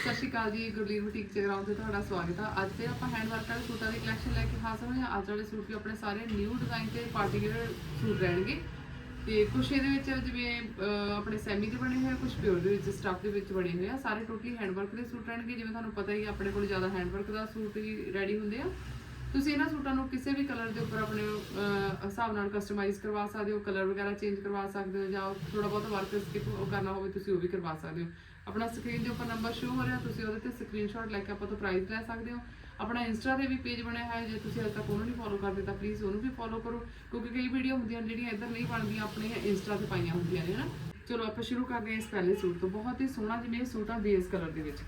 ਸਤਿ ਸ਼੍ਰੀ ਅਕਾਲ ਜੀ, ਗੁਰਲੀਨ ਬੁਟੀਕ ਚਗਰਾਉਂ ਤੇ ਤੁਹਾਡਾ ਸਵਾਗਤ ਆ। ਅੱਜ ਫਿਰ ਆਪਾਂ ਹੈਂਡ ਵਰਕ ਵਾਲੇ ਸੂਟਾਂ ਦੀ ਕਲੈਕਸ਼ਨ ਲੈ ਕੇ ਹਾਜ਼ਰ ਹੋਏ ਹਾਂ ਅੱਜ ਵਾਲੇ ਸੂਟ ਵੀ ਆਪਣੇ ਸਾਰੇ ਨਿਊ ਡਿਜ਼ਾਈਨ ਤੇ ਪਾਰਟੀ ਸੂਟ ਰਹਿਣਗੇ। ਤੇ ਕੁਛ ਇਹਦੇ ਵਿੱਚ ਜਿਵੇਂ ਆਪਣੇ ਸੈਮੀ ਦੇ ਬਣੇ ਹੋਏ ਆ ਕੁਝ ਪਿਓਰ ਦੇ ਵਿੱਚ ਸਟਫ ਦੇ ਵਿੱਚ ਬਣੇ ਹੋਏ ਆ। ਸਾਰੇ ਟੋਟਲੀ ਹੈਂਡ ਵਰਕ ਦੇ ਸੂਟ ਰਹਿਣਗੇ। ਜਿਵੇਂ ਤੁਹਾਨੂੰ ਪਤਾ ਹੀ ਆਪਣੇ ਕੋਲ ਜ਼ਿਆਦਾ ਹੈਂਡ ਵਰਕ ਦਾ ਸੂਟ ਹੀ ਰੈਡੀ ਹੁੰਦੇ ਆ। ਤੁਸੀਂ ਇਹਨਾਂ ਸੂਟਾਂ ਨੂੰ ਕਿਸੇ ਵੀ ਕਲਰ ਦੇ ਉੱਪਰ ਆਪਣੇ ਹਿਸਾਬ ਨਾਲ ਕਸਟਮਾਈਜ਼ ਕਰਵਾ ਸਕਦੇ ਹੋ, ਕਲਰ ਵਗੈਰਾ ਚੇਂਜ ਕਰਵਾ ਸਕਦੇ ਹੋ ਜਾਂ ਥੋੜਾ ਬਹੁਤ ਵਰਕ ਸਕਿਪ ਕਰਨਾ ਹੋਵੇ ਤੁਸੀਂ ਉਹ ਵੀ ਕਰਵਾ ਸਕਦੇ ਹੋ। ਆਪਣਾ ਸਕਰੀਨ ਦੇ ਉੱਪਰ ਨੰਬਰ ਸ਼ੋ ਹੋ ਰਿਹਾ, ਤੁਸੀਂ ਉਹਦੇ ਤੇ ਸਕਰੀਨਸ਼ਾਟ ਲੈ ਕੇ ਆਪਾਂ ਤੋਂ ਪ੍ਰਾਈਸ ਲੈ ਸਕਦੇ ਹੋ। ਆਪਣਾ ਇੰਸਟਾ ਤੇ ਵੀ ਪੇਜ ਬਣਿਆ ਹੋਇਆ ਹੈ ਜੇ ਤੁਸੀਂ ਅਜੇ ਤੱਕ ਉਹਨੂੰ ਨਹੀਂ ਫੋਲੋ ਕਰਦੇ ਤਾਂ ਪਲੀਜ਼ ਉਹਨੂੰ ਵੀ ਫੋਲੋ ਕਰੋ, ਕਿਉਂਕਿ ਕਈ ਵੀਡੀਓ ਹੁੰਦੀਆਂ ਨੇ ਜਿਹੜੀਆਂ ਇੱਧਰ ਨਹੀਂ ਬਣਦੀਆਂ ਆਪਣੇ ਇੰਸਟਾ ਤੇ ਪਾਈਆਂ ਹੁੰਦੀਆਂ ਨੇ, ਹਨਾ। ਚਲੋ ਆਪਾਂ ਸ਼ੁਰੂ ਕਰਦੇ ਹਾਂ ਇਸ ਪਹਿਲੇ ਸੂਟ ਤੋਂ। ਬਹੁਤ ਹੀ ਸੋਹਣਾ ਜਿਵੇਂ ਇਹ ਸੂਟ ਆ ਬੇਸ ਕਲਰ ਦੇ ਵਿੱਚ।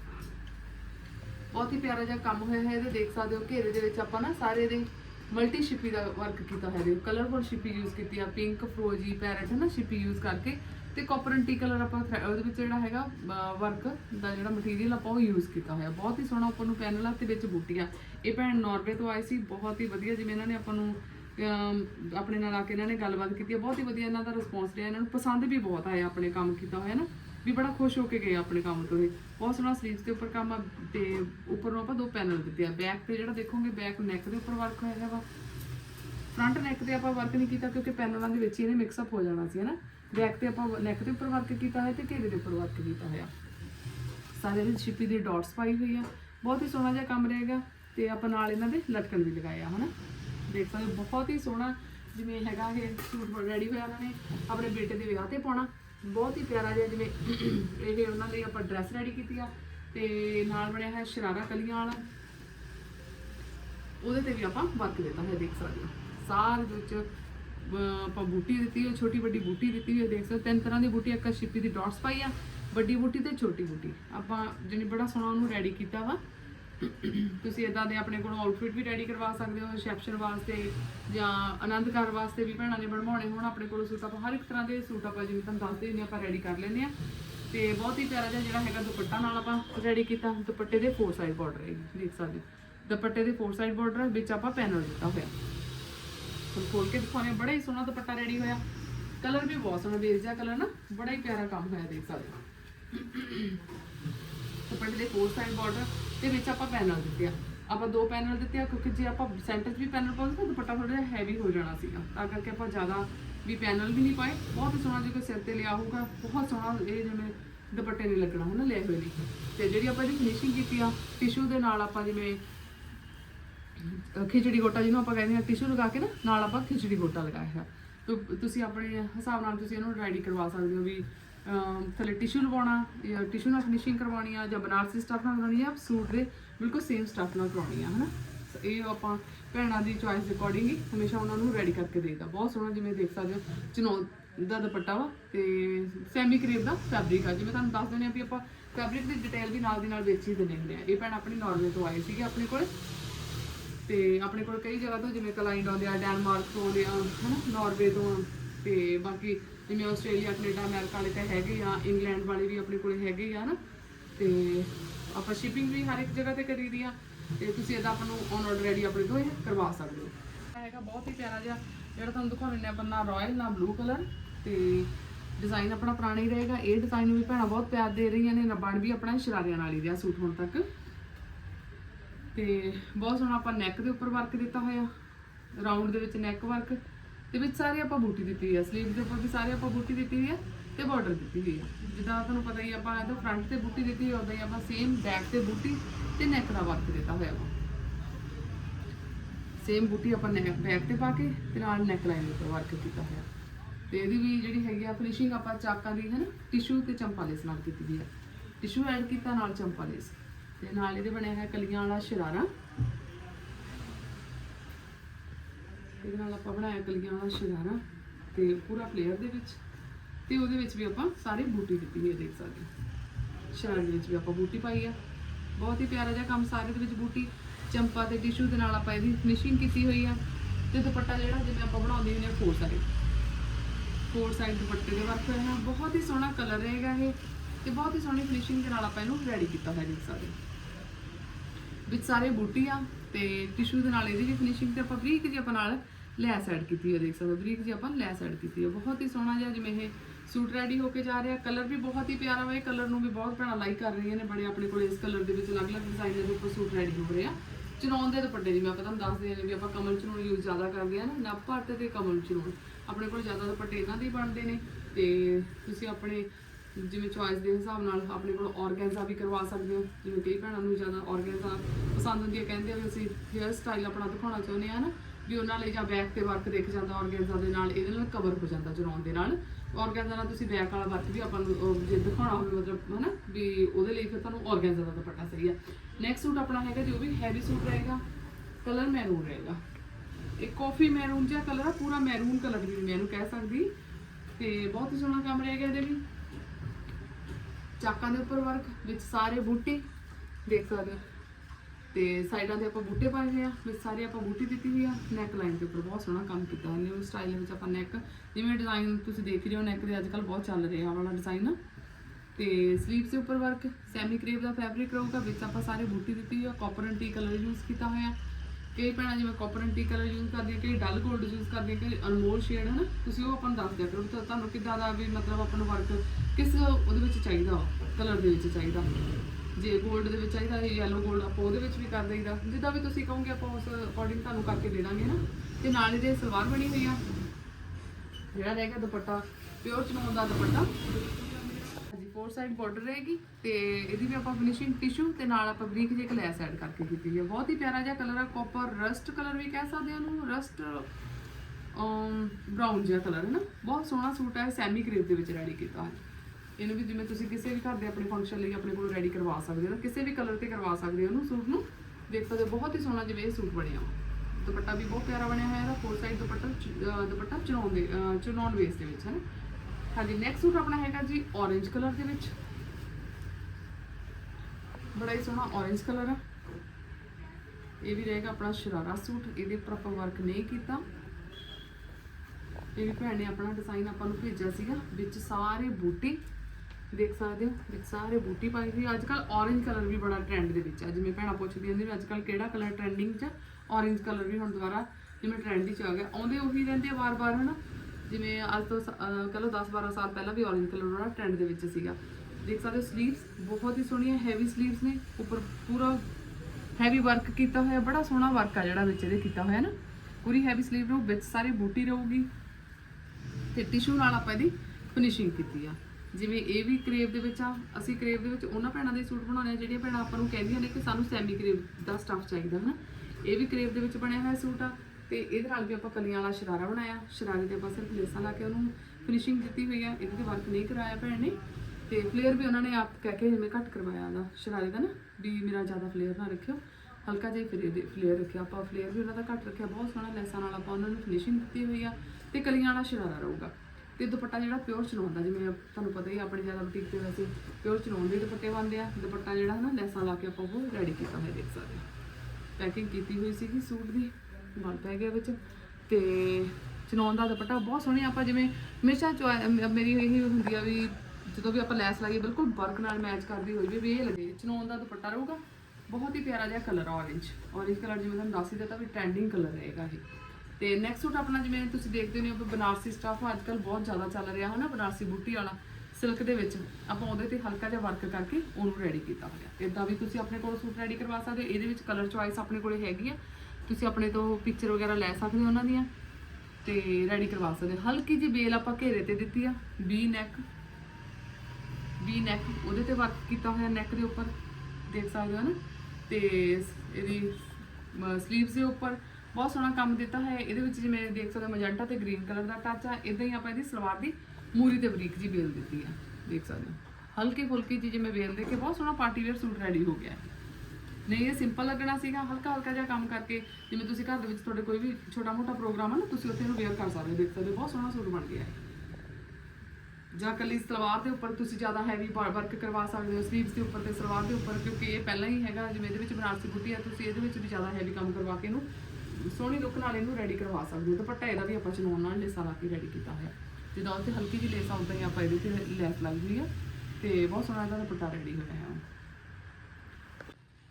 ਬਹੁਤ ਹੀ ਪਿਆਰਾ ਜਿਹਾ ਕੰਮ ਹੋਇਆ ਹੈ, ਇਹਦੇ ਦੇਖ ਸਕਦੇ ਹੋ ਘੇਰੇ ਦੇ ਵਿੱਚ ਆਪਾਂ ਨਾ ਸਾਰੇ ਦੇ ਮਲਟੀ ਸ਼ਿਪੀ ਦਾ ਵਰਕ ਕੀਤਾ ਹੋਇਆ ਦੇ ਕਲਰਫੁਲ ਸ਼ਿਪੀ ਯੂਜ਼ ਕੀਤੀ ਆ ਪਿੰਕ ਫਰੋਜੀ ਪੈਰਟ ਹੈ ਨਾ ਸ਼ਿਪੀ ਯੂਜ਼ ਕਰਕੇ। ਤੇ ਕਾਪਰ ਐਂਟੀ ਕਲਰ ਆਪਾਂ ਥ੍ਰੈ- ਉਹਦੇ ਵਿੱਚ ਜਿਹੜਾ ਹੈਗਾ ਵਰਕ ਦਾ ਜਿਹੜਾ ਮਟੀਰੀਅਲ ਆਪਾਂ ਉਹ ਯੂਜ਼ ਕੀਤਾ ਹੋਇਆ। ਬਹੁਤ ਹੀ ਸੋਹਣਾ ਉੱਪਰ ਨੂੰ ਪੈਨਲ ਆ ਤੇ ਵਿੱਚ ਬੂਟੀਆਂ। ਇਹ ਭੈਣ ਨਾਰਵੇ ਤੋਂ ਆਏ ਸੀ, ਬਹੁਤ ਹੀ ਵਧੀਆ ਜਿਵੇਂ ਇਹਨਾਂ ਨੇ ਆਪਾਂ ਨੂੰ ਆਪਣੇ ਨਾਲ ਆ ਕੇ ਇਹਨਾਂ ਨੇ ਗੱਲਬਾਤ ਕੀਤੀ ਬਹੁਤ ਹੀ ਵਧੀਆ ਇਹਨਾਂ ਦਾ ਰਿਸਪੌਂਸ ਰਿਹਾ, ਇਹਨਾਂ ਨੂੰ ਪਸੰਦ ਵੀ ਬਹੁਤ ਆਇਆ ਆਪਣੇ ਕੰਮ ਕੀਤਾ ਹੋਇਆ ਨਾ। ਵੀ ਬੜਾ ਖੁਸ਼ ਹੋ ਕੇ ਗਏ ਆਪਣੇ ਕੰਮ ਤੋਂ ਇਹ। ਬਹੁਤ ਸੋਹਣਾ ਸਲੀਵਸ ਦੇ ਉੱਪਰ ਕੰਮ ਆ, ਤੇ ਉੱਪਰ ਨੂੰ ਆਪਾਂ ਦੋ ਪੈਨਲ ਦਿੱਤੇ ਆ। ਬੈਕ ਤੇ ਜਿਹੜਾ ਦੇਖੋਗੇ ਬੈਕ ਨੈਕ ਦੇ ਉੱਪਰ ਵਰਕ ਹੋਇਆ ਹੈਗਾ ਫਰੰਟ ਨੈਕ ਤੇ ਆਪਾਂ ਵਰਕ ਨਹੀਂ ਕੀਤਾ ਕਿਉਂਕਿ ਪੈਨਲਾਂ ਦੇ ਵਿੱਚ ਹੀ ਇਹਨੇ ਮਿਕਸ ਅਪ ਹੋ ਜਾਣਾ ਸੀ, ਹਨਾ? ਬੈਕ ਤੇ ਆਪਾਂ ਨੈਕ ਦੇ ਉੱਪਰ ਵਰਕ ਕੀਤਾ ਹੋਇਆ ਤੇ ਘੇਰੇ ਦੇ ਉੱਪਰ ਵਰਕ ਕੀਤਾ ਹੋਇਆ। ਸਾਰੇ ਵਿੱਚ ਸ਼ਿਪੀ ਦੇ ਡਾਟਸ ਪਾਈ ਹੋਈ ਆ। ਬਹੁਤ ਹੀ ਸੋਹਣਾ ਜਿਹਾ ਕੰਮ ਰਹੇਗਾ ਤੇ ਆਪਾਂ ਨਾਲ ਇਹਨਾਂ ਦੇ ਲਟਕਣ ਵੀ ਲਗਾਏ ਆ, ਹਨਾ? ਦੇਖ ਸਕਦੇ ਹੋ, ਬਹੁਤ ਹੀ ਸੋਹਣਾ ਜਿਵੇਂ ਹੈਗਾ ਇਹ ਸੂਟ ਰੈਡੀ ਹੋਇਆ ਉਹਨਾਂ ਨੇ। ਆਪਣੇ ਬੇਟੇ ਦੇ ਵਿਆਹ ਤੇ ਪਾਉਣਾ। ਬਹੁਤ ਹੀ ਪਿਆਰਾ ਜਿਹਾ ਜਿਵੇਂ ਇਹ ਉਹਨਾਂ ਲਈ ਆਪਾਂ ਡਰੈਸ ਰੈਡੀ ਕੀਤੀ ਆ ਤੇ ਨਾਲ ਬਣਿਆ ਹੈ ਸ਼ਰਾਰਾ ਕਲੀਆਂ ਵਾਲਾ। ਉਹਦੇ ਤੇ ਵੀ ਆਪਾਂ ਵਰਕ ਦਿੱਤਾ ਹੈ, ਦੇਖ ਸਕਦੇ ਹੋ। ਸਾਰ ਵਿੱਚ ਆਪਾਂ ਬੂਟੀ ਦਿੱਤੀ ਹੈ ਛੋਟੀ ਵੱਡੀ ਬੂਟੀ ਦਿੱਤੀ ਹੈ ਦੇਖ ਸਕਦੇ ਹੋ। ਤਿੰਨ ਤਰ੍ਹਾਂ ਦੀ ਬੂਟੀ, ਇੱਕ ਸ਼ਿਪੀ ਦੀ ਡਾਟਸ ਪਾਈ ਆ, ਵੱਡੀ ਬੂਟੀ ਤੇ ਛੋਟੀ ਬੂਟੀ। ਆਪਾਂ ਜਿਹਨੇ ਬੜਾ ਸੋਹਣਾ ਉਹਨੂੰ ਰੈਡੀ ਕੀਤਾ ਵਾ ਤੁਸੀਂ ਇਦਾਂ ਦੇ ਆਪਣੇ ਕੋਲ ਆਊਟਫਿਟ ਵੀ ਰੈਡੀ ਕਰਵਾ ਸਕਦੇ ਹੋ ਰਿਸੈਪਸ਼ਨ ਵਾਸਤੇ ਜਾਂ ਆਨੰਦ ਘਰ ਵਾਸਤੇ ਵੀ ਭੈਣਾਂ ਨੇ ਬਣਵਾਉਣੇ ਹੋਣ ਆਪਣੇ ਕੋਲ ਸੂਟ, ਆਪਾਂ ਹਰ ਇੱਕ ਤਰ੍ਹਾਂ ਦੇ ਸੂਟ ਆਪਾਂ ਜਿਵੇਂ ਤੁਹਾਨੂੰ ਦੱਸਦੇ ਨੇ ਆਪਾਂ ਰੈਡੀ ਕਰ ਲੈਂਦੇ ਆ ਤੇ ਬਹੁਤ ਹੀ ਪਿਆਰਾ ਜਿਹਾ ਜਿਹੜਾ ਹੈਗਾ ਦੁਪੱਟਾ ਨਾਲ ਆਪਾਂ ਰੈਡੀ ਕੀਤਾ, ਦੁਪੱਟੇ ਦੇ ਫੋਰ ਸਾਈਡ ਬਾਰਡਰ ਹੈ ਦੇਖ ਸਕਦੇ ਹੋ। ਦੁਪੱਟੇ ਦੇ ਫੋਰ ਸਾਈਡ ਬਾਰਡਰ ਵਿੱਚ ਆਪਾਂ ਪੈਨਲ ਦਿੱਤਾ ਹੋਇਆ। ਹੁਣ ਖੋਲ ਕੇ ਦਿਖਾਉਂਦੇ ਬੜਾ ਹੀ ਸੋਹਣਾ ਦੁਪੱਟਾ ਰੈਡੀ ਹੋਇਆ। ਕਲਰ ਵੀ ਬਹੁਤ ਸੋਹਣਾ ਬੇਸ ਜਿਹਾ ਕਲਰ ਨਾ, ਬੜਾ ਹੀ ਪਿਆਰਾ ਕੰਮ ਹੋਇਆ, ਦੇਖ ਸਕਦੇ ਦੁਪੱਟੇ ਦੇ ਫੋਰ ਸਾਈਡ ਬਾਰਡਰ ਤੇ ਵਿੱਚ ਆਪਾਂ ਪੈਨਲ ਦਿੱਤੇ ਆ। ਆਪਾਂ ਦੋ ਪੈਨਲ ਦਿੱਤੇ ਆ, ਕਿਉਂਕਿ ਜੇ ਆਪਾਂ ਸੈਂਟਰ 'ਚ ਵੀ ਪੈਨਲ ਪਾਉਂਦੇ ਤਾਂ ਦੁਪੱਟਾ ਥੋੜਾ ਜਿਹਾ ਹੈਵੀ ਹੋ ਜਾਣਾ ਸੀਗਾ। ਤਾਂ ਕਰਕੇ ਆਪਾਂ ਜ਼ਿਆਦਾ ਵੀ ਪੈਨਲ ਵੀ ਨਹੀਂ ਪਾਏ। ਬਹੁਤ ਸੋਹਣਾ ਜੇ ਸਿਰ ਤੇ ਲਿਆ ਹੋਊਗਾ, ਬਹੁਤ ਸੋਹਣਾ ਇਹ ਜਿਵੇਂ ਦੁਪੱਟੇ ਨਹੀਂ ਲੱਗਣਾ ਹਨਾ, ਲਿਆ ਹੋਏ ਲਈ ਤੇ ਜਿਹੜੀ ਆਪਾਂ ਇਹਦੀ ਫਿਨਿਸ਼ਿੰਗ ਕੀਤੀ ਆ ਟਿਸ਼ੂ ਦੇ ਨਾਲ ਆਪਾਂ ਜਿਵੇਂ ਖਿਚੜੀ ਗੋਟਾ ਜਿਹਨੂੰ ਆਪਾਂ ਕਹਿੰਦੇ ਆ ਟਿਸ਼ੂ ਲਗਾ ਕੇ ਨਾ, ਨਾਲ ਆਪਾਂ ਖਿਚੜੀ ਗੋਟਾ ਲਗਾਇਆ ਹੈ ਤੁਸੀਂ ਆਪਣੇ ਹਿਸਾਬ ਨਾਲ ਤੁਸੀਂ ਇਹਨੂੰ ਰੈਡੀ ਕਰਵਾ ਸਕਦੇ ਹੋ ਵੀ ਥੱਲੇ ਟਿਸ਼ੂ ਲਵਾਉਣਾ ਜਾਂ ਟਿਸ਼ੂ ਨਾਲ ਫਿਨਿਸ਼ਿੰਗ ਕਰਵਾਉਣੀ ਆ ਜਾਂ ਬਨਾਰਸੀ ਸਟੱਫ ਨਾਲ ਬਣਾਉਣੀ ਆ, ਸੂਟ ਦੇ ਬਿਲਕੁਲ ਸੇਮ ਸਟੱਫ ਨਾਲ ਕਰਵਾਉਣੀ ਆ, ਹਨਾ? ਸੋ ਇਹ ਆਪਾਂ ਭੈਣਾਂ ਦੀ ਚੋਇਸ ਦੇ ਅਕੋਰਡਿੰਗ ਹੀ ਹਮੇਸ਼ਾ ਉਹਨਾਂ ਨੂੰ ਰੈਡੀ ਕਰਕੇ ਦੇਈਦਾ। ਬਹੁਤ ਸੋਹਣਾ ਜਿਵੇਂ ਦੇਖ ਸਕਦੇ ਹੋ ਚਨੋ ਦਾ ਦੁਪੱਟਾ ਵਾ ਤੇ ਸੈਮੀ ਕਰੇਬ ਦਾ ਫੈਬਰਿਕ ਆ। ਜਿਵੇਂ ਤੁਹਾਨੂੰ ਦੱਸ ਦਿੰਦੇ ਆ ਵੀ ਆਪਾਂ ਫੈਬਰਿਕ ਦੀ ਡਿਟੇਲ ਵੀ ਨਾਲ ਦੀ ਨਾਲ ਵੇਚ ਹੀ ਦਿੰਦੇ ਹੁੰਦੇ ਆ। ਇਹ ਭੈਣ ਆਪਣੀ ਨਾਰਵੇ ਤੋਂ ਆਏ ਸੀਗੇ ਆਪਣੇ ਕੋਲ। ਤੇ ਆਪਣੇ ਕੋਲ ਕਈ ਜਗ੍ਹਾ ਤੋਂ ਜਿਵੇਂ ਕਲਾਈਂਡ ਆਉਂਦੇ ਆ ਡੈਨਮਾਰਕ ਤੋਂ ਆਉਂਦੇ ਆ, ਹਨਾ? ਨਾਰਵੇ ਤੋਂ ਤੇ ਬਾਕੀ ਜਿਵੇਂ ਆਸਟ੍ਰੇਲੀਆ, ਕੈਨੇਡਾ, ਅਮਰੀਕਾ ਵਾਲੇ ਤਾਂ ਹੈਗੇ ਆ, ਇੰਗਲੈਂਡ ਵਾਲੇ ਵੀ ਆਪਣੇ ਕੋਲ ਹੈਗੇ ਆ ਨਾ, ਤੇ ਆਪਾਂ ਸ਼ਿਪਿੰਗ ਵੀ ਹਰ ਇੱਕ ਜਗ੍ਹਾ ਤੇ ਕਰੀ ਦੀ ਆ, ਤੇ ਤੁਸੀਂ ਇਹਦਾ ਆਪਾਂ ਨੂੰ ਔਨ ਆਰਡਰ ਰੈਡੀ ਆਪਣੇ ਤੋਂ ਇਹ ਕਰਵਾ ਸਕਦੇ ਹੋ। ਹੈਗਾ ਬਹੁਤ ਹੀ ਪਿਆਰਾ ਜਿਹਾ, ਜਿਹੜਾ ਤੁਹਾਨੂੰ ਦਿਖਾਉਣੇ ਨੇ ਆਪਾਂ, ਨਾ ਰਾਇਲ ਨਾ ਬਲੂ ਕਲਰ ਤੇ ਡਿਜ਼ਾਈਨ ਆਪਣਾ ਪੁਰਾਣਾ ਹੀ ਰਹੇਗਾ। ਇਹ ਡਿਜ਼ਾਈਨ ਵੀ ਭੈਣਾਂ ਬਹੁਤ ਪਿਆਰ ਦੇ ਰਹੀਆਂ ਨੇ ਬਣ ਵੀ ਆਪਣਾ ਸ਼ਰਾਰਿਆਂ ਨਾਲ ਹੀ ਰਿਹਾ ਸੂਟ ਹੁਣ ਤੱਕ। ਤੇ ਬਹੁਤ ਸੋਹਣਾ ਆਪਾਂ ਨੈਕ ਦੇ ਉੱਪਰ ਵਰਕ ਦਿੱਤਾ ਹੋਇਆ ਰਾਉਂਡ ਦੇ ਵਿੱਚ ਨੈਕ ਵਰਕ ਤੇ ਵਿੱਚ ਸਾਰੇ ਆਪਾਂ ਬੂਟੀ ਦਿੱਤੀ ਹੋਈ ਆ, ਸਲੀਵ ਦੇ ਉੱਪਰ ਵੀ ਸਾਰੇ ਆਪਾਂ ਬੂਟੀ ਦਿੱਤੀ ਹੋਈ ਆ ਤੇ ਬਾਰਡਰ ਦਿੱਤੀ ਹੋਈ ਆ। ਜਿੱਦਾਂ ਤੁਹਾਨੂੰ ਪਤਾ ਹੀ ਆਪਾਂ ਇਹਦਾ ਫਰੰਟ ਤੇ ਬੂਟੀ ਦਿੱਤੀ ਹੋਈ ਉਦਾਂ ਹੀ ਆਪਾਂ ਸੇਮ ਬੈਕ ਤੇ ਬੂਟੀ ਤੇ ਨੈਕ ਦਾ ਵਰਕ ਦਿੱਤਾ ਹੋਇਆ ਵਾ। ਸੇਮ ਬੂਟੀ ਆਪਾਂ ਨੈਕ ਬੈਕ ਤੇ ਪਾ ਕੇ ਤੇ ਨਾਲ ਨੈਕ ਲਾਈਨ ਉੱਪਰ ਵਰਕ ਕੀਤਾ ਹੋਇਆ। ਤੇ ਇਹਦੀ ਵੀ ਜਿਹੜੀ ਹੈਗੀ ਆ ਫਿਨਿਸ਼ਿੰਗ ਆਪਾਂ ਚਾਕਾਂ ਦੀ ਹੈ ਨਾ ਟਿਸ਼ੂ ਤੇ ਚੰਪਾ ਲੇਸ ਨਾਲ ਕੀਤੀ ਦੀ ਆ। ਟਿਸ਼ੂ ਐਡ ਕੀਤਾ, ਨਾਲ ਚੰਪਾ ਲੇਸ ਤੇ ਨਾਲ ਇਹਦੇ ਬਣਿਆ ਹੈ ਕਲੀਆਂ ਵਾਲਾ ਸ਼ਰਾਰਾ। ਇਹਦੇ ਨਾਲ ਆਪਾਂ ਬਣਾਇਆ ਕਲੀਆਂ ਵਾਲਾ ਸ਼ਰਾਰਾ ਤੇ ਪੂਰਾ ਪਲੇਅਰ ਦੇ ਵਿੱਚ ਤੇ ਉਹਦੇ ਵਿੱਚ ਵੀ ਆਪਾਂ ਸਾਰੀ ਬੂਟੀ ਦਿੱਤੀ ਹੋਈ ਹੈ, ਦੇਖ ਸਕਦੇ ਹੋ। ਸ਼ਰਾਰੇ ਦੇ ਵਿੱਚ ਵੀ ਆਪਾਂ ਬੂਟੀ ਪਾਈ ਆ। ਬਹੁਤ ਹੀ ਪਿਆਰਾ ਜਿਹਾ ਕੰਮ ਸਾਰੇ ਦੇ ਵਿੱਚ ਬੂਟੀ, ਚੰਪਾ ਤੇ ਟਿਸ਼ੂ ਦੇ ਨਾਲ ਆਪਾਂ ਇਹਦੀ ਫਿਨਿਸ਼ਿੰਗ ਕੀਤੀ ਹੋਈ ਆ ਤੇ ਦੁਪੱਟਾ ਜਿਹੜਾ ਜਿਵੇਂ ਆਪਾਂ ਬਣਾਉਂਦੇ ਹੁੰਦੇ ਆ ਫੋਰ ਸਾਈਡ ਫੋਰ ਸਾਈਡ ਦੁਪੱਟੇ ਦੇ ਵਰਕ ਹੋਇਆ ਬਹੁਤ ਹੀ ਸੋਹਣਾ ਕਲਰ ਰਹੇਗਾ ਇਹ ਤੇ ਬਹੁਤ ਹੀ ਸੋਹਣੀ ਫਿਨਿਸ਼ਿੰਗ ਦੇ ਨਾਲ ਆਪਾਂ ਇਹਨੂੰ ਰੈਡੀ ਕੀਤਾ ਹੋਇਆ, ਦੇਖ ਸਕਦੇ ਵਿੱਚ ਸਾਰੇ ਬੂਟੀ ਆ। ਤੇ ਟਿਸ਼ੂ ਦੇ ਨਾਲ ਇਹਦੀ ਵੀ ਫਿਨਿਸ਼ਿੰਗ ਤੇ ਆਪਾਂ ਬਰੀਕ ਜਿਹੀ ਆਪਾਂ ਨਾਲ ਲੈਸ ਐਡ ਕੀਤੀ ਹੈ ਦੇਖ ਸਕਦੇ ਹੋ, ਬਰੀਕ ਜਿਹੀ ਆਪਾਂ ਲੈਸ ਐਡ ਕੀਤੀ ਹੈ ਬਹੁਤ ਹੀ ਸੋਹਣਾ ਜਿਹਾ ਜਿਵੇਂ ਇਹ ਸੂਟ ਰੈਡੀ ਹੋ ਕੇ ਜਾ ਰਿਹਾ। ਕਲਰ ਵੀ ਬਹੁਤ ਹੀ ਪਿਆਰਾ ਵਾ, ਇਹ ਕਲਰ ਨੂੰ ਵੀ ਬਹੁਤ ਭੈਣਾਂ ਲਾਈਕ ਕਰ ਰਹੀਆਂ ਨੇ, ਬੜੇ ਆਪਣੇ ਕੋਲ ਇਸ ਕਲਰ ਦੇ ਵਿੱਚ ਅਲੱਗ-ਅਲੱਗ ਡਿਜ਼ਾਈਨ ਦੇ ਉੱਪਰ ਸੂਟ ਰੈਡੀ ਹੋ ਰਹੇ ਆ। ਚਨੌਨ ਦੇ ਦੁਪੱਟੇ ਜਿਵੇਂ ਆਪਾਂ ਤੁਹਾਨੂੰ ਦੱਸਦੇ ਹਾਂ ਵੀ ਆਪਾਂ ਕਮਲ ਚਨੌਨ ਯੂਜ਼ ਜ਼ਿਆਦਾ ਕਰਦੇ ਆ ਨਾ ਨੱਬ ਭੱਟ ਤੇ ਕਮਲ ਚਨੌਨ। ਆਪਣੇ ਕੋਲ ਜ਼ਿਆਦਾ ਦੁਪੱਟੇ ਇਹਨਾਂ ਦੇ ਹੀ ਬਣਦੇ ਨੇ ਤੇ ਤੁਸੀਂ ਆਪਣੇ ਜਿਵੇਂ ਚੋਇਸ ਦੇ ਹਿਸਾਬ ਨਾਲ ਆਪਣੇ ਕੋਲ ਆਰਗੈਂਜ਼ਾ ਵੀ ਕਰਵਾ ਸਕਦੇ ਹੋ। ਜਿਵੇਂ ਕਈ ਭੈਣਾਂ ਨੂੰ ਜ਼ਿਆਦਾ ਆਰਗੈਂਜ਼ਾ ਪਸੰਦ ਹੁੰਦੀ ਹੈ, ਕਹਿੰਦੇ ਆ ਵੀ ਅਸੀਂ ਹੇਅਰ ਸਟਾਈਲ ਆਪਣਾ ਦਿਖਾਉਣਾ ਚਾਹੁੰਦੇ ਆ ਨਾ, ਵੀ ਉਹਨਾਂ ਲਈ ਜਾਂ ਬੈਕ ਤੇ ਵਰਕ ਦੇਖ ਜਾਂਦਾ ਆਰਗੈਂਜ਼ਾ ਦੇ ਨਾਲ, ਇਹਦੇ ਨਾਲ ਕਵਰ ਹੋ ਜਾਂਦਾ ਚਨੌਨ ਦੇ ਨਾਲ। ਆਰਗੈਂਜ਼ਾ ਨਾਲ ਤੁਸੀਂ ਬੈਕ ਵਾਲਾ ਵਰਕ ਵੀ ਆਪਾਂ ਨੂੰ ਜੇ ਦਿਖਾਉਣਾ ਹੋਵੇ ਮਤਲਬ, ਹਨਾ, ਵੀ ਉਹਦੇ ਲਈ ਫਿਰ ਤੁਹਾਨੂੰ ਆਰਗੈਂਜ਼ਾ ਦਾ ਦੁਪੱਟਾ ਸਹੀ ਆ। ਨੈਕਸਟ ਸੂਟ ਆਪਣਾ ਹੈਗਾ ਜੋ ਵੀ ਹੈਵੀ ਸੂਟ ਰਹੇਗਾ ਕਲਰ ਮੈਰੂਨ ਰਹੇਗਾ। ਇਹ ਕਾਫੀ ਮੈਰੂਨ ਜਿਹਾ ਕਲਰ ਆ, ਪੂਰਾ ਮੈਰੂਨ ਕਲਰ ਵੀ ਮੈਂ ਇਹਨੂੰ ਕਹਿ ਸਕਦੀ। ਤੇ ਬਹੁਤ ਹੀ ਸੋਹਣਾ ਕੰਮ ਰਹੇਗਾ ਇਹਦੇ ਵੀ। ਚਾਕਾਂ ਦੇ ਉੱਪਰ ਵਰਕ ਵਿੱਚ ਸਾਰੇ ਬੂਟੇ ਦੇਖ ਸਕਦੇ ਹੋ। ਤੇ ਸਾਈਡਾਂ ਤੇ ਆਪਾਂ ਬੂਟੇ ਪਾਏ ਹੋਏ ਆ, ਵਿੱਚ ਸਾਰੇ ਆਪਾਂ ਬੂਟੀ ਦਿੱਤੀ ਹੋਈ ਆ। ਨੈਕ ਲਾਈਨ ਦੇ ਉੱਪਰ ਬਹੁਤ ਸੋਹਣਾ ਕੰਮ ਕੀਤਾ ਹੈ ਨਿਊ ਸਟਾਈਲ ਵਿੱਚ ਆਪਾਂ ਨੈਕ ਜਿਵੇਂ ਡਿਜ਼ਾਈਨ ਤੁਸੀਂ ਦੇਖ ਰਹੇ ਹੋ ਨੈਕ ਦੇ ਅੱਜਕੱਲ ਬਹੁਤ ਚੱਲ ਰਹੇ ਆ ਵਾਲਾ ਡਿਜ਼ਾਈਨ ਤੇ ਸਲੀਵਸ ਦੇ ਉੱਪਰ ਵਰਕ ਸੈਮੀ ਕ੍ਰੇਪ ਦਾ ਫੈਬਰਿਕ ਰਹੂਗਾ, ਵਿੱਚ ਆਪਾਂ ਸਾਰੇ ਬੂਟੀ ਦਿੱਤੀ ਹੋਈ ਆ copper and tea colour use ਕੀਤਾ ਹੋਇਆ। ਕਈ ਭੈਣਾਂ ਜਿਵੇਂ ਕਾਪਰ ਟੀ ਕਲਰ ਯੂਜ਼ ਕਰਦੀਆਂ, ਕਈ ਡਲ ਗੋਲਡ ਯੂਜ਼ ਕਰਦੀਆਂ, ਕਈ ਅਨਮੋਲ ਸ਼ੇਡ ਹੈ ਨਾ ਤੁਸੀਂ ਉਹ ਆਪਾਂ ਨੂੰ ਦੱਸ ਦਿਆ ਕਰੋ ਤਾਂ ਤੁਹਾਨੂੰ ਕਿੱਦਾਂ ਦਾ ਵੀ ਮਤਲਬ ਆਪਾਂ ਨੂੰ ਵਰਕ ਕਿਸ ਉਹਦੇ ਵਿੱਚ ਚਾਹੀਦਾ ਕਲਰ ਦੇ ਵਿੱਚ ਚਾਹੀਦਾ। ਜੇ 골ਡ ਦੇ ਵਿੱਚ ਚਾਹੀਦਾ ਹੈ ਯੈਲੋ 골ਡ ਆਪਾਂ ਉਹਦੇ ਵਿੱਚ ਵੀ ਕਰ ਦਈਦਾ। ਜਿੱਦਾਂ ਵੀ ਤੁਸੀਂ ਕਹੋਗੇ ਆਪਾਂ ਉਸ ਅਕੋਰਡਿੰਗ ਤੁਹਾਨੂੰ ਕਰਕੇ ਦੇ ਦਾਂਗੇ ਨਾ। ਤੇ ਨਾਲ ਇਹਦੇ ਸਲਵਾਰ ਬਣੀ ਹੋਈ ਆ। ਜਿਹੜਾ ਰਹੇਗਾ ਦੁਪੱਟਾ ਪਿਓਰ ਚਨੌਨ ਦਾ ਦੁਪੱਟਾ। ਹਾਂਜੀ ਫੋਰ ਸਾਈਡ ਬਾਰਡਰ ਰਹੇਗੀ ਤੇ ਇਹਦੀ ਵੀ ਆਪਾਂ ਫਿਨਿਸ਼ਿੰਗ ਟਿਸ਼ੂ ਤੇ ਨਾਲ ਆਪਾਂ ਬਰੀਕ ਜਿਹੇ ਲੈਸ ਐਡ ਕਰਕੇ ਕੀਤੀ ਹੋਈ ਹੈ। ਬਹੁਤ ਹੀ ਪਿਆਰਾ ਜਿਹਾ ਕਲਰ ਆ ਕਾਪਰ ਰਸਟ ਕਲਰ ਵੀ ਕਹਿ ਸਕਦੇ ਹਾਂ ਉਹਨੂੰ ਰਸਟ ਅਮ ਬ੍ਰਾਊਨ ਜਿਹਾ ਕਲਰ ਹੈ ਨਾ ਬਹੁਤ ਸੋਹਣਾ ਸੂਟ ਹੈ ਸੈਮੀ ਕ੍ਰੇਪ ਦੇ ਵਿੱਚ ਰੈਡੀ ਕੀਤਾ ਹੈ ਇਹਨੂੰ ਵੀ ਜਿਵੇਂ ਤੁਸੀਂ ਕਿਸੇ ਵੀ ਘਰ ਦੇ ਆਪਣੇ ਫੰਕਸ਼ਨ ਲਈ ਆਪਣੇ ਕੋਲ ਰੈਡੀ ਕਰਵਾ ਸਕਦੇ ਹੋ, ਕਿਸੇ ਵੀ ਕਲਰ ਤੇ ਕਰਵਾ ਸਕਦੇ ਹੋ ਉਹਨੂੰ ਸੂਟ ਨੂੰ। ਦੇਖ ਸਕਦੇ ਹੋ ਬਹੁਤ ਹੀ ਸੋਹਣਾ ਜਿਵੇਂ ਇਹ ਸੂਟ ਬਣਿਆ ਵਾ। ਦੁਪੱਟਾ ਵੀ ਬਹੁਤ ਪਿਆਰਾ ਬਣਿਆ ਹੋਇਆ ਇਹਦਾ ਫੋਰ ਸਾਈਡ ਦੁਪੱਟਾ ਚ- ਦੁਪੱਟਾ ਚਨੌਨ ਦੇ ਅਹ ਚਨੌਨ ਵੇਸ ਦੇ ਵਿੱਚ ਹੈ ਨਾ ਹਾਂਜੀ ਨੈਕਸਟ ਸੂਟ ਆਪਣਾ ਹੈਗਾ ਜੀ orange ਕਲਰ ਦੇ ਵਿੱਚ। ਬੜਾ ਹੀ ਸੋਹਣਾ orange ਕਲਰ ਆ। ਇਹ ਵੀ ਰਹੇਗਾ ਆਪਣਾ ਸ਼ਰਾਰਾ ਸੂਟ, ਇਹਦੇ ਉੱਪਰ ਆਪਾਂ ਵਰਕ ਨਹੀਂ ਕੀਤਾ। ਇਹ ਵੀ ਭੈਣ ਨੇ ਆਪਣਾ ਡਿਜ਼ਾਈਨ ਆਪਾਂ ਨੂੰ ਭੇਜਿਆ ਸੀਗਾ, ਵਿੱਚ ਸਾਰੇ ਬੂਟੀ। ਦੇਖ ਸਕਦੇ ਹੋ, ਵਿੱਚ ਸਾਰੇ ਬੂਟੀ ਪਾਈ ਹੋਈ ਅੱਜ ਕੱਲ orange ਕਲਰ ਵੀ ਬੜਾ ਟ੍ਰੈਂਡ ਦੇ ਵਿੱਚ ਆ। ਜਿਵੇਂ ਭੈਣਾਂ ਪੁੱਛਦੀਆਂ ਨੇ ਅੱਜ ਕੱਲ ਕਿਹੜਾ ਕਲਰ ਟ੍ਰੈਂਡਿੰਗ 'ਚ orange ਕਲਰ ਵੀ ਹੁਣ ਦੁਬਾਰਾ ਜਿਵੇਂ ਟ੍ਰੈਂਡ 'ਚ ਆ ਗਿਆ। ਆਉਂਦੇ ਉਹੀ ਰਹਿੰਦੇ ਆ ਵਾਰ-ਵਾਰ, ਹਨਾ? ਜਿਵੇਂ ਅੱਜ ਤੋਂ ਕਹ ਲਓ 10-12 ਸਾਲ ਪਹਿਲਾਂ ਵੀ orange ਕਲਰ ਦਾ ਟ੍ਰੈਂਡ ਦੇ ਵਿੱਚ ਸੀਗਾ। ਦੇਖ ਸਕਦੇ ਹੋ ਸਲੀਵਸ ਬਹੁਤ ਹੀ ਸੋਹਣੀਆਂ ਹੈਵੀ ਸਲੀਵਸ ਨੇ, ਉੱਪਰ ਪੂਰਾ ਹੈਵੀ ਵਰਕ ਕੀਤਾ ਹੋਇਆ, ਬੜਾ ਸੋਹਣਾ ਵਰਕ ਆ ਜਿਹੜਾ ਵਿੱਚ ਇਹਦੇ ਕੀਤਾ ਹੋਇਆ ਨਾ। ਪੂਰੀ ਹੈਵੀ ਸਲੀਵ ਰਹੂ ਵਿੱਚ ਸਾਰੇ ਬੂਟੀ ਰਹੂਗੀ ਤੇ ਟਿਸ਼ੂ ਨਾਲ ਆਪਾਂ ਇਹਦੀ ਫਿਨਿਸ਼ਿੰਗ ਕੀਤੀ ਆ। ਜਿਵੇਂ ਇਹ ਵੀ ਕਰੇਵ ਦੇ ਵਿੱਚ ਆ, ਅਸੀਂ ਕਰੇਵ ਦੇ ਵਿੱਚ ਉਹਨਾਂ ਭੈਣਾਂ ਦੇ ਸੂਟ ਬਣਾਉਣੇ ਆ ਜਿਹੜੀਆਂ ਭੈਣਾਂ ਆਪਾਂ ਨੂੰ ਕਹਿੰਦੀਆਂ ਨੇ ਕਿ ਸਾਨੂੰ ਸੈਮੀ ਕਰੇਵ ਦਾ ਸਟਫ ਚਾਹੀਦਾ, ਹਨਾ। ਇਹ ਵੀ ਕਰੇਵ ਦੇ ਵਿੱਚ ਬਣਿਆ ਹੋਇਆ ਸੂਟ ਆ। ਤੇ ਇਹਦੇ ਨਾਲ ਵੀ ਆਪਾਂ ਕਲੀਆਂ ਵਾਲਾ ਸ਼ਰਾਰਾ ਬਣਾਇਆ। ਸ਼ਰਾਰੇ ਦੇ ਆਪਾਂ ਸਿਰਫ ਲੇਸਾਂ ਲਾ ਕੇ ਉਹਨੂੰ ਫਿਨਿਸ਼ਿੰਗ ਦਿੱਤੀ ਹੋਈ ਆ। ਇਹਦੇ ਤੇ ਵਰਕ ਨਹੀਂ ਕਰਾਇਆ ਭੈਣ ਨੇ। ਤੇ ਫਲੇਅਰ ਵੀ ਉਹਨਾਂ ਨੇ ਆਪ ਕਹਿ ਕੇ ਜਿਵੇਂ ਘੱਟ ਕਰਵਾਇਆ ਉਹਦਾ ਸ਼ਰਾਰੇ ਦਾ ਨਾ ਵੀ ਮੇਰਾ ਜ਼ਿਆਦਾ ਫਲੇਅਰ ਨਾ ਰੱਖਿਓ। ਹਲਕਾ ਜਿਹਾ ਫਲੇਅਰ ਫਲੇਅਰ ਰੱਖਿਆ। ਆਪਾਂ ਫਲੇਅਰ ਵੀ ਉਹਨਾਂ ਦਾ ਘੱਟ ਰੱਖਿਆ। ਬਹੁਤ ਸੋਹਣਾ ਲੈਸਾਂ ਨਾਲ ਆਪਾਂ ਉਹਨਾਂ ਨੂੰ ਫਿਨਿਸ਼ਿੰਗ ਦਿੱਤੀ ਹੋਈ ਆ। ਤੇ ਕਲੀਆਂ ਵਾਲਾ ਸ਼ਰਾਰਾ ਰਹੂਗਾ। ਤੇ ਦੁਪੱਟਾ ਜਿਹੜਾ ਪਿਓਰ ਚਨੌਨ ਦਾ ਜਿਵੇਂ ਤੁਹਾਨੂੰ ਪਤਾ ਹੀ ਆ, ਆਪਣੀ ਜ਼ਿਆਦਾ ਬੁਟੀਕ ਤੇ ਵੈਸੇ ਪਿਓਰ ਚਨੌਨ ਦੇ ਦੁਪੱਟੇ ਬਣਦੇ ਆ। ਦੁਪੱਟਾ ਜਿਹੜਾ ਹੈ ਨਾ ਲੈਸਾਂ ਲਾ ਕੇ ਆਪਾਂ ਉਹ ਰੈਡੀ ਕੀਤਾ ਹੋਇਆ ਦੇਖ ਸਕਦੇ ਹੋ ਪੈਕਿੰਗ ਕੀਤੀ ਹੋਈ ਸੀਗੀ ਸੂਟ ਦੀ। ਬਣ ਪੈ ਗਿਆ ਵਿੱਚ। ਤੇ ਚਨੌਨ ਦਾ ਦੁਪੱਟਾ ਬਹੁਤ ਸੋਹਣੀ ਆਪਾਂ ਜਿਵੇਂ ਹਮੇਸ਼ਾ ਚੁਆ- ਮੇਰੀ ਇਹੀ ਹੁੰਦੀ ਆ ਵੀ ਜਦੋਂ ਵੀ ਆਪਾਂ ਲੈਸ ਲਾਈਏ, ਬਿਲਕੁਲ ਵਰਕ ਨਾਲ ਮੈਚ ਕਰਦੀ ਹੋਈ ਵੀ ਇਹ ਲੱਗੇ। ਚਨੌਨ ਦਾ ਦੁਪੱਟਾ ਰਹੂਗਾ। ਬਹੁਤ ਹੀ ਪਿਆਰਾ ਜਿਹਾ ਕਲਰ ਔਰੇਂਜ ਔਰੇਂਜ ਕਲਰ ਜਿਵੇਂ ਤੁਹਾਨੂੰ ਦੱਸ ਹੀ ਦਿੱਤਾ ਵੀ ਟ੍ਰੈਂਡਿੰਗ ਕਲਰ ਰਹੇਗਾ ਇਹ। ਤੇ ਨੈਕਸਟ ਸੂਟ ਆਪਣਾ ਜਿਵੇਂ ਤੁਸੀਂ ਦੇਖਦੇ ਹੋ ਵੀ ਬਨਾਰਸੀ ਸਟਾਫ ਅੱਜ ਅੱਜਕੱਲ ਬਹੁਤ ਜ਼ਿਆਦਾ ਚੱਲ ਰਿਹਾ ਹੈ ਨਾ ਬਨਾਰਸੀ ਬੂਟੀ ਵਾਲਾ। ਸਿਲਕ ਦੇ ਵਿੱਚ ਆਪਾਂ ਉਹਦੇ ਤੇ ਹਲਕਾ ਜਿਹਾ ਵਰਕ ਕਰਕੇ ਉਹਨੂੰ ਰੈਡੀ ਕੀਤਾ ਹੋਇਆ। ਇਦਾਂ ਵੀ ਤੁਸੀਂ ਆਪਣੇ ਕੋਲ ਸੂਟ ਰੈਡੀ ਕਰਵਾ ਸਕਦੇ ਹੋ। ਇਹਦੇ ਵਿੱਚ ਕਲਰ ਚੁਆਇਸ ਆਪਣੇ ਕੋਲੇ ਹੈਗੀ ਆ। ਤੁਸੀਂ ਆਪਣੇ ਤੋਂ ਪਿਕਚਰ ਵਗੈਰਾ ਲੈ ਸਕਦੇ ਹੋ ਉਹਨਾਂ ਦੀਆਂ। ਤੇ ਰੈਡੀ ਕਰਵਾ ਸਕਦੇ ਹੋ। ਹਲਕੀ ਜਿਹੀ ਬੇਲ ਆਪਾਂ ਘੇਰੇ ਤੇ ਦਿੱਤੀ ਆ ਵੀ ਨੈਕ ਵੀ ਨੈਕ ਉਹਦੇ ਤੇ ਵਰਕ ਕੀਤਾ ਹੋਇਆ ਨੈਕ ਦੇ ਉੱਪਰ, ਦੇਖ ਸਕਦੇ ਹੋ ਨਾ? ਤੇ ਇਹਦੀ ਸਲੀਵਸ ਦੇ ਉੱਪਰ ਬਹੁਤ ਸੋਹਣਾ ਕੰਮ ਦਿੱਤਾ ਹੈ। ਇਹਦੇ ਵਿੱਚ ਜਿਵੇਂ ਦੇਖ ਸਕਦੇ ਹੋ ਮਜੈਂਟਾ ਤੇ ਗ੍ਰੀਨ ਕਲਰ ਦਾ ਟੱਚ ਆ। ਇਦਾਂ ਹੀ ਆਪਾਂ ਇਹਦੀ ਸਲਵਾਰ ਦੀ ਮੂਰੀ ਤੇ ਬਰੀਕ ਜੀ ਬੇਲ ਦਿੱਤੀ ਆ। ਦੇਖ ਸਕਦੇ ਹੋ। ਹਲਕੀ ਫੁਲਕੀ ਜੀ ਜਿਵੇਂ ਬੇਲ ਦੇ ਕੇ ਬਹੁਤ ਸੋਹਣਾ ਪਾਰਟੀ ਵੇਅਰ ਸੂਟ ਰੈਡੀ ਹੋ ਗਿਆ ਹੈ। ਨਹੀਂ, ਇਹ ਸਿੰਪਲ ਲੱਗਣਾ ਸੀਗਾ ਹਲਕਾ ਹਲਕਾ ਜਿਹਾ ਕੰਮ ਕਰਕੇ। ਜਿਵੇਂ ਤੁਸੀਂ ਘਰ ਦੇ ਵਿੱਚ ਤੁਹਾਡੇ ਕੋਈ ਵੀ ਛੋਟਾ ਮੋਟਾ ਪ੍ਰੋਗਰਾਮ ਹੈ ਨਾ, ਤੁਸੀਂ ਉੱਥੇ ਇਹਨੂੰ ਵੇਅਰ ਕਰ ਸਕਦੇ ਹੋ, ਦੇਖ ਸਕਦੇ ਹੋ, ਬਹੁਤ ਸੋਹਣਾ ਸੂਟ ਬਣ ਗਿਆ ਹੈ। ਜਾਂ ਕੱਲੀ ਸਲਵਾਰ ਦੇ ਉੱਪਰ ਤੁਸੀਂ ਜ਼ਿਆਦਾ ਹੈਵੀ ਵਰਕ ਕਰਵਾ ਸਕਦੇ ਹੋ ਸਲੀਵਸ ਦੇ ਉੱਪਰ ਤੇ ਸਲਵਾਰ ਦੇ ਉੱਪਰ, ਕਿਉਂਕਿ ਇਹ ਪਹਿਲਾਂ ਹੀ ਹੈਗਾ, ਜਿਵੇਂ ਇਹਦੇ ਵਿੱਚ ਬਨਾਰਸੀ ਬੁੱਟੀ ਆ, ਤੁਸੀਂ ਇਹਦੇ ਵਿੱਚ ਵੀ ਜ਼ਿਆਦਾ ਹੈਵੀ ਕੰਮ ਕਰਵਾ ਕੇ ਇਹਨੂੰ ਸੋਹਣੀ ਲੁੱਕ ਨਾਲ ਇਹਨੂੰ ਰੈਡੀ ਕਰਵਾ ਸਕਦੇ ਹੋ। ਦੁਪੱਟਾ ਇਹਦਾ ਵੀ ਆਪਾਂ ਚਨੋਨ ਨਾਲ ਲੇਸਾਂ ਲਾ ਕੇ ਰੈਡੀ ਕੀਤਾ ਹੋਇਆ। ਜਿੱਦਾਂ ਉੱਤੇ ਹਲਕੀ ਜਿਹੀ ਲੇਸਾਂ ਉਦਾਂ ਹੀ ਆਪਾਂ ਇਹਦੇ ਤੇ ਲੈਸ ਲੱਗ ਗਈ ਆ ਤੇ ਬਹੁਤ ਸੋਹਣਾ ਇਹਦਾ ਦੁਪੱਟਾ ਰੈਡੀ ਹੋਇਆ ਹੈ।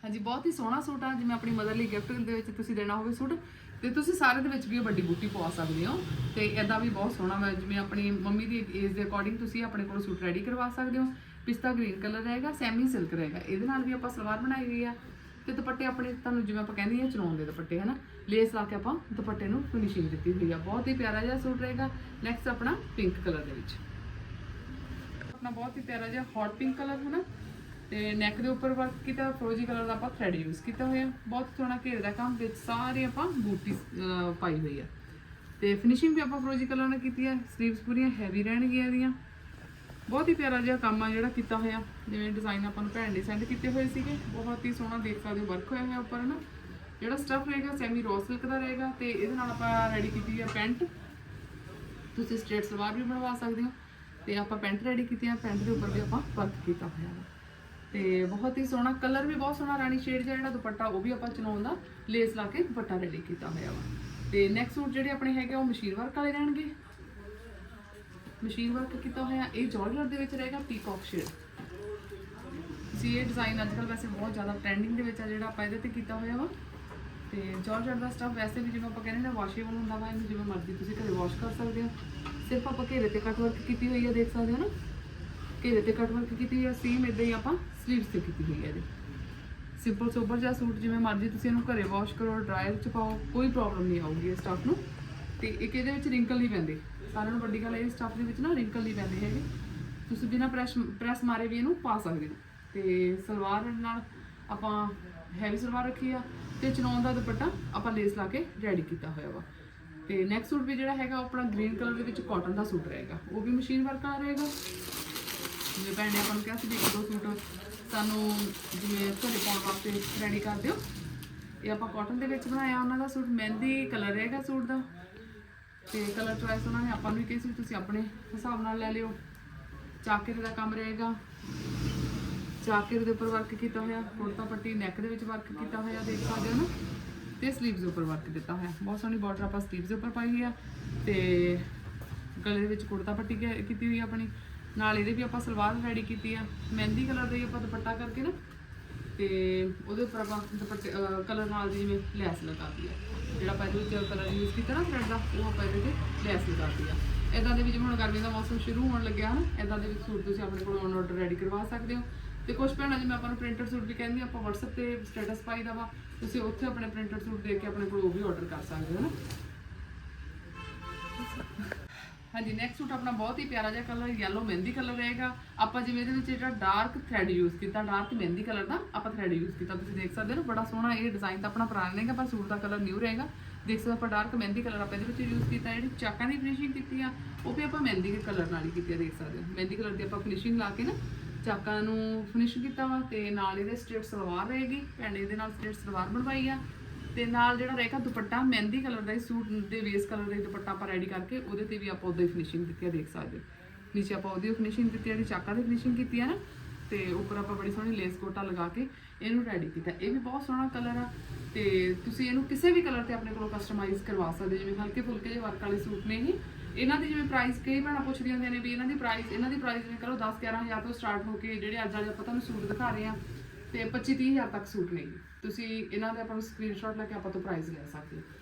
ਹਾਂਜੀ, ਬਹੁਤ ਹੀ ਸੋਹਣਾ ਸੂਟ ਆ। ਜਿਵੇਂ ਆਪਣੀ ਮਦਰ ਲਈ ਗਿਫਟ ਦੇ ਵਿੱਚ ਤੁਸੀਂ ਦੇਣਾ ਹੋਵੇ ਸੂਟ, ਤੇ ਤੁਸੀਂ ਸਾਰੇ ਦੇ ਵਿੱਚ ਵੀ ਇਹ ਵੱਡੀ ਬੂਟੀ ਪਵਾ ਸਕਦੇ ਹੋ। ਤੇ ਐਦਾਂ ਵੀ ਬਹੁਤ ਸੋਹਣਾ ਵਾ, ਜਿਵੇਂ ਆਪਣੀ ਮੰਮੀ ਦੀ ਏਜ ਦੇ ਅਕੋਰਡਿੰਗ ਤੁਸੀਂ ਆਪਣੇ ਕੋਲ ਸੂਟ ਰੈਡੀ ਕਰਵਾ ਸਕਦੇ ਹੋ। ਪਿਸਤਾ ਗ੍ਰੀਨ ਕਲਰ ਰਹੇਗਾ ਸੈਮੀ ਸਿਲਕ ਰਹੇਗਾ। ਇਹਦੇ ਨਾਲ ਵੀ ਆਪਾਂ ਸਲਵਾਰ ਬਣਾਈ ਹੋਈ ਆ। ਤੇ ਦੁਪੱਟੇ ਆਪਣੇ ਤੁਹਾਨੂੰ ਜਿਵੇਂ ਆਪਾਂ ਕਹਿੰਦੇ ਆ ਚਨੌਨ ਦੇ ਦੁਪੱਟੇ, ਹਨਾ? ਲੇਸ ਲਾ ਕੇ ਆਪਾਂ ਦੁਪੱਟੇ ਨੂੰ ਫਿਨਿਸ਼ਿੰਗ ਦਿੱਤੀ ਹੋਈ ਆ। ਬਹੁਤ ਹੀ ਪਿਆਰਾ ਜਿਹਾ ਸੂਟ ਰਹੇਗਾ। ਨੈਕਸਟ ਆਪਣਾ ਪਿੰਕ ਕਲਰ ਦੇ ਵਿੱਚ। ਆਪਣਾ ਬਹੁਤ ਹੀ ਪਿਆਰਾ ਜਿਹਾ ਹੌਟ ਪਿੰਕ ਕਲਰ ਹੈ ਨਾ ਤੇ ਨੈਕ ਦੇ ਉੱਪਰ ਵਰਕ ਕੀਤਾ ਫਰੋਜੀ ਕਲਰ ਦਾ ਆਪਾਂ ਥ੍ਰੈਡ ਯੂਜ਼ ਕੀਤਾ ਹੋਇਆ। ਬਹੁਤ ਸੋਹਣਾ ਘੇਰ ਦਾ ਕੰਮ, ਵਿੱਚ ਸਾਰੇ ਆਪਾਂ ਬੂਟੀ ਪਾਈ ਹੋਈ ਆ। ਤੇ ਫਿਨਿਸ਼ਿੰਗ ਵੀ ਆਪਾਂ ਫਰੋਜੀ ਕਲਰ ਨਾਲ ਕੀਤੀ ਹੈ ਸਲੀਵਸ ਪੂਰੀਆਂ ਹੈਵੀ ਰਹਿਣਗੀਆਂ ਇਹਦੀਆਂ। ਬਹੁਤ ਹੀ ਪਿਆਰਾ ਜਿਹਾ ਕੰਮ ਆ ਜਿਹੜਾ ਕੀਤਾ ਹੋਇਆ। ਜਿਵੇਂ ਡਿਜ਼ਾਈਨ ਆਪਾਂ ਨੂੰ ਭੈਣ ਨੇ ਸੈਂਡ ਕੀਤੇ ਹੋਏ ਸੀਗੇ। ਬਹੁਤ ਹੀ ਸੋਹਣਾ ਦੇਖ ਸਕਦੇ ਹੋ ਵਰਕ ਹੋਇਆ ਹੋਇਆ ਉੱਪਰ ਨਾ ਜਿਹੜਾ ਸਟਫ ਰਹੇਗਾ ਸੈਮੀ ਰੋ ਸਿਲਕ ਦਾ ਰਹੇਗਾ ਤੇ ਇਹਦੇ ਨਾਲ ਆਪਾਂ ਰੈਡੀ ਕੀਤੀ ਆ ਪੈਂਟ। ਤੁਸੀਂ ਸਟ੍ਰੇਟ ਸਲਵਾਰ ਵੀ ਬਣਵਾ ਸਕਦੇ ਹੋ। ਤੇ ਆਪਾਂ ਪੈਂਟ ਰੈਡੀ ਕੀਤੀ ਹੈ ਪੈਂਟ ਦੇ ਉੱਪਰ ਵੀ ਆਪਾਂ ਵਰਕ ਕੀਤਾ ਹੋਇਆ ਵਾ। ਤੇ ਬਹੁਤ ਹੀ ਸੋਹਣਾ ਕਲਰ ਵੀ ਬਹੁਤ ਸੋਹਣਾ ਰਾਣੀ ਸ਼ੇਡ ਜਿਹੜਾ ਦੁਪੱਟਾ, ਉਹ ਵੀ ਆਪਾਂ ਚਲਾਉਣ ਦਾ ਲੇਸ ਲਾ ਕੇ ਦੁਪੱਟਾ ਰੈਡੀ ਕੀਤਾ ਹੋਇਆ ਵਾ। ਤੇ ਨੈਕਸਟ ਸੂਟ ਜਿਹੜੇ ਆਪਣੇ ਹੈਗੇ ਉਹ ਮਸ਼ੀਨ ਵਰਕ ਵਾਲੇ ਰਹਿਣਗੇ। ਮਸ਼ੀਨ ਵਰਕ ਕੀਤਾ ਹੋਇਆ, ਇਹ ਜਾਰਜਟ ਦੇ ਵਿੱਚ ਰਹੇਗਾ ਪੀਕੌਕ ਸ਼ੇਡ ਸੀ ਇਹ ਡਿਜ਼ਾਈਨ ਅੱਜ ਕੱਲ੍ਹ ਵੈਸੇ ਬਹੁਤ ਜ਼ਿਆਦਾ ਟ੍ਰੈਂਡਿੰਗ ਦੇ ਵਿੱਚ ਆ ਜਿਹੜਾ ਆਪਾਂ ਇਹਦੇ ਤੇ ਕੀਤਾ ਹੋਇਆ ਵਾ। ਤੇ ਜਾਰਜਟ ਦਾ ਸਟਫ ਵੈਸੇ ਵੀ ਜਿਵੇਂ ਆਪਾਂ ਕਹਿੰਦੇ ਨੇ ਵਾਸ਼ੇਬਲ ਹੁੰਦਾ ਵਾ, ਇਹਨੂੰ ਜਿਵੇਂ ਮਰਜ਼ੀ ਤੁਸੀਂ ਘਰੇ ਵਾਸ਼ ਕਰ ਸਕਦੇ ਹੋ। ਸਿਰਫ ਆਪਾਂ ਘੇਰੇ ਤੇ ਕਟ ਵਰਕ ਕੀਤੀ ਹੋਈ ਆ, ਦੇਖ ਸਕਦੇ ਹੋ ਨਾ। ਘੇਰੇ ਤੇ ਕੱਟ ਵਰਕ ਕੀਤੀ ਹੋਈ ਆ ਸੇਮ ਇਦਾਂ ਹੀ ਆਪਾਂ ਸਲੀਵਸ ਤੇ ਕੀਤੀ ਹੋਈ ਆ ਇਹਦੇ। ਸਿੰਪਲ ਸੋਬਰ ਜਿਹਾ ਸੂਟ ਜਿਵੇਂ ਮਰਜ਼ੀ ਤੁਸੀਂ ਇਹਨੂੰ ਘਰੇ ਵਾਸ਼ ਕਰੋ ਡਰਾਇਰ ਚ ਪਾਓ, ਕੋਈ ਪ੍ਰੋਬਲਮ ਨਹੀਂ ਆਊਗੀ ਇਸ ਸਟੱਫ ਨੂੰ। ਤੇ ਇੱਕ ਇਹਦੇ ਵਿੱਚ ਰਿੰਕਲ ਨਹੀਂ ਪੈਂਦੇ। ਸਾਰਿਆਂ ਨੂੰ ਵੱਡੀ ਗੱਲ ਇਹ ਸਟੱਫ ਦੇ ਵਿੱਚ ਨਾ ਰਿੰਕਲ ਨਹੀਂ ਪੈਂਦੇ ਹੈਗੇ। ਤੁਸੀਂ ਬਿਨਾਂ ਪ੍ਰੈਸ ਪ੍ਰੈਸ ਮਾਰੇ ਵੀ ਇਹਨੂੰ ਪਾ ਸਕਦੇ ਹੋ। ਤੇ ਸਲਵਾਰ ਨਾਲ ਆਪਾਂ ਹੈਵੀ ਸਲਵਾਰ ਰੱਖੀ ਆ ਤੇ ਚਨੌਨ ਦਾ ਦੁਪੱਟਾ ਆਪਾਂ ਲੇਸ ਲਾ ਕੇ ਰੈਡੀ ਕੀਤਾ ਹੋਇਆ ਵਾ। ਤੇ ਨੈਕਸਟ ਸੂਟ ਵੀ ਜਿਹੜਾ ਹੈਗਾ ਆਪਣਾ ਗ੍ਰੀਨ ਕਲਰ ਦੇ ਵਿੱਚ ਕਾਟਨ ਦਾ ਸੂਟ ਰਹੇਗਾ। ਉਹ ਵੀ ਮਸ਼ੀਨ ਵਰਕ ਆ ਰਹੇਗਾ। ਜਿਵੇਂ ਭੈਣ ਨੇ ਆਪਾਂ ਨੂੰ ਕਿਹਾ ਸੀ ਵੀ ਇੱਕ ਦੋ ਸੂਟ ਸਾਨੂੰ ਜਿਵੇਂ ਘਰੇ ਪਾਉਣ ਵਾਸਤੇ ਰੈਡੀ ਕਰ ਦਿਓ। ਇਹ ਆਪਾਂ ਕਾਟਨ ਦੇ ਵਿੱਚ ਬਣਾਇਆ ਉਹਨਾਂ ਦਾ ਸੂਟ। ਮਹਿੰਦੀ ਕਲਰ ਰਹੇਗਾ ਸੂਟ ਦਾ। ਤੇ ਕਲਰ ਚੁਆਇਸ ਉਹਨਾਂ ਨੇ ਆਪਾਂ ਨੂੰ ਵੀ ਕਹੀ ਸੀ ਤੁਸੀਂ ਆਪਣੇ ਹਿਸਾਬ ਨਾਲ ਲੈ ਲਿਓ। ਚਾਕਰ ਦਾ ਕੰਮ ਰਹੇਗਾ। ਚਾਕਰ ਦੇ ਉੱਪਰ ਵਰਕ ਕੀਤਾ ਹੋਇਆ। ਕੁੜਤਾ ਪੱਟੀ ਨੈਕ ਦੇ ਵਿੱਚ ਵਰਕ ਕੀਤਾ ਹੋਇਆ, ਦੇਖ ਸਕਦੇ ਹੋ ਨਾ। ਤੇ ਸਲੀਵਸ ਉੱਪਰ ਵਰਕ ਦਿੱਤਾ ਹੋਇਆ। ਬਹੁਤ ਸੋਹਣੀ ਬਾਰਡਰ ਆਪਾਂ ਸਲੀਵਸ ਉੱਪਰ ਪਾਈ ਹੋਈ ਆ। ਤੇ ਗਲੇ ਦੇ ਵਿੱਚ ਕੁੜਤਾ ਪੱਟੀ ਕੀਤੀ ਹੋਈ ਆ ਆਪਣੀ। ਨਾਲ ਇਹਦੇ ਵੀ ਆਪਾਂ ਸਲਵਾਰ ਰੈਡੀ ਕੀਤੀ ਆ। ਮਹਿੰਦੀ ਕਲਰ ਦੇ ਹੀ ਆਪਾਂ ਦੁਪੱਟਾ ਕਰਕੇ ਨਾ, ਤੇ ਉਹਦੇ ਉੱਪਰ ਆਪਾਂ ਦੁਪੱਟੇ ਕਲਰ ਨਾਲ ਦੀ ਜਿਵੇਂ ਲੈਸ ਲਗਾਤੀ ਆ। ਜਿਹੜਾ ਆਪਾਂ ਇਹਦੇ ਵਿੱਚ ਕਲਰ ਯੂਜ਼ ਕੀਤਾ ਨਾ ਥ੍ਰੈਡ ਦਾ, ਉਹ ਆਪਾਂ ਇਹਦੇ ਤੇ ਲੈਸ ਲਗਾਤੀ ਆ। ਇਦਾਂ ਦੇ ਵੀ ਜਿਵੇਂ ਹੁਣ ਗਰਮੀ ਦਾ ਮੌਸਮ ਸ਼ੁਰੂ ਹੋਣ ਲੱਗਿਆ ਹਨ ਇਦਾਂ ਦੇ ਵੀ ਸੂਟ ਤੁਸੀਂ ਆਪਣੇ ਕੋਲ ਔਨ ਆਰਡਰ ਰੈਡੀ ਕਰਵਾ ਸਕਦੇ ਹੋ। ਤੇ ਕੁਝ ਭੈਣਾਂ, ਜਿਵੇਂ ਆਪਾਂ ਨੂੰ ਪ੍ਰਿੰਟਡ ਸੂਟ ਵੀ ਕਹਿੰਦੀ ਆਪਾਂ WhatsApp ਤੇ ਸਟੇਟਸ ਪਾਈ ਦਾ ਵਾ, ਤੁਸੀਂ ਉੱਥੇ ਆਪਣੇ ਪ੍ਰਿੰਟਡ ਸੂਟ ਦੇਖ ਕੇ ਆਪਣੇ ਕੋਲ ਉਹ ਵੀ ਆਰਡਰ ਕਰ ਸਕਦੇ ਹੋ ਨਾ। ਹਾਂਜੀ ਨੈਕਸਟ ਸੂਟ ਆਪਣਾ ਬਹੁਤ ਹੀ ਪਿਆਰਾ ਜਿਹਾ ਕਲਰ ਯੈਲੋ ਮਹਿੰਦੀ ਕਲਰ ਰਹੇਗਾ। ਆਪਾਂ ਜਿਵੇਂ ਇਹਦੇ ਵਿੱਚ ਜਿਹੜਾ ਡਾਰਕ ਥ੍ਰੈਡ ਯੂਜ਼ ਕੀਤਾ ਡਾਰਕ ਮਹਿੰਦੀ ਕਲਰ ਦਾ, ਆਪਾਂ ਥ੍ਰੈਡ ਯੂਜ਼ ਕੀਤਾ। ਤੁਸੀਂ ਦੇਖ ਸਕਦੇ ਹੋ, ਬੜਾ ਸੋਹਣਾ ਇਹ ਡਿਜ਼ਾਈਨ ਤਾਂ ਆਪਣਾ ਪੁਰਾਣਾ ਰਹੇਗਾ ਪਰ ਸੂਟ ਦਾ ਕਲਰ ਨਿਊ ਰਹੇਗਾ। ਦੇਖ ਸਕਦੇ ਹੋ, ਆਪਾਂ ਡਾਰਕ ਮਹਿੰਦੀ ਕਲਰ ਆਪਾਂ ਇਹਦੇ ਵਿੱਚ ਯੂਜ਼ ਕੀਤਾ ਜਿਹੜੀ ਚਾਕਾਂ ਦੀ ਫਿਨਿਸ਼ਿੰਗ ਕੀਤੀ ਆ, ਉਹ ਵੀ ਆਪਾਂ ਮਹਿੰਦੀ ਦੇ ਕਲਰ ਨਾਲ ਹੀ ਕੀਤੀ ਆ, ਦੇਖ ਸਕਦੇ ਹੋ। ਮਹਿੰਦੀ ਕਲਰ ਦੀ ਆਪਾਂ ਫਿਨਿਸ਼ਿੰਗ ਲਾ ਕੇ ਨਾ, ਚਾਕਾਂ ਨੂੰ ਫਿਨਿਸ਼ ਕੀਤਾ ਵਾ, ਤੇ ਨਾਲ ਇਹਦੇ ਸਟ੍ਰੇਟ ਸਲਵਾਰ ਰਹੇਗੀ ਭੈਣੇ ਇਹਦੇ ਨਾਲ ਸਟ੍ਰੇਟ ਸਲਵਾਰ ਬਣਵਾਈ ਆ। ਤੇ ਨਾਲ ਜਿਹੜਾ ਰਹੇਗਾ ਦੁਪੱਟਾ ਮਹਿੰਦੀ ਕਲਰ ਦਾ ਹੀ ਸੂਟ ਦੇ ਵੇਸ ਕਲਰ ਦਾ ਹੀ ਦੁਪੱਟਾ ਆਪਾਂ ਰੈਡੀ ਕਰਕੇ ਉਹਦੇ ਤੇ ਵੀ ਆਪਾਂ ਉਹਦੀ ਫਿਨਿਸ਼ਿੰਗ ਦਿੱਤੀ ਆ ਦੇਖ ਸਕਦੇ ਹੋ। ਨੀਚੇ ਆਪਾਂ ਉਹਦੀ ਫਿਨਿਸ਼ਿੰਗ ਦਿੱਤੀ ਆ ਜਿਹੜੀ ਚਾਕਾਂ ਦੀ ਫਿਨਿਸ਼ਿੰਗ ਕੀਤੀ ਆ ਨਾ ਤੇ ਉੱਪਰ ਆਪਾਂ ਬੜੀ ਸੋਹਣੀ ਲੇਸ ਕੋਟਾ ਲਗਾ ਕੇ ਇਹਨੂੰ ਰੈਡੀ ਕੀਤਾ। ਇਹ ਵੀ ਬਹੁਤ ਸੋਹਣਾ ਕਲਰ ਆ ਤੇ ਤੁਸੀਂ ਇਹਨੂੰ ਕਿਸੇ ਵੀ ਕਲਰ ਤੇ ਆਪਣੇ ਕੋਲੋਂ ਕਸਟਮਾਈਜ਼ ਕਰਵਾ ਸਕਦੇ ਹੋ, ਜਿਵੇਂ ਹਲਕੇ ਫੁਲਕੇ ਜਿਹੇ ਵਰਕ ਵਾਲੇ ਸੂਟ ਨੇ ਇਹ। ਇਹਨਾਂ ਦੀ ਜਿਵੇਂ ਪ੍ਰਾਈਸ ਕਈ ਭੈਣਾਂ ਪੁੱਛਦੀਆਂ ਹੁੰਦੀਆਂ ਨੇ ਵੀ ਇਹਨਾਂ ਦੀ ਪ੍ਰਾਈਸ ਇਹਨਾਂ ਦੀ ਪ੍ਰਾਈਸ ਜਿਵੇਂ ਕਰੋ 10 11000 ਤੋਂ ਸਟਾਰਟ ਹੋ ਕੇ ਜਿਹੜੇ ਅੱਜ ਅੱਜ ਆਪਾਂ ਤੁਹਾਨੂੰ ਸੂਟ ਦਿਖਾ ਰਹੇ ਆ ਤੇ 25 30000 ਤੱਕ ਸੂਟ ਨੇ ਤੁਸੀਂ ਇਹਨਾਂ ਦੇ ਆਪਾਂ ਨੂੰ ਸਕਰੀਨਸ਼ਾਟ ਲੈ ਕੇ ਆਪਾਂ ਤੋਂ ਪ੍ਰਾਈਜ਼ ਲੈ ਸਕਦੇ ਹੋ।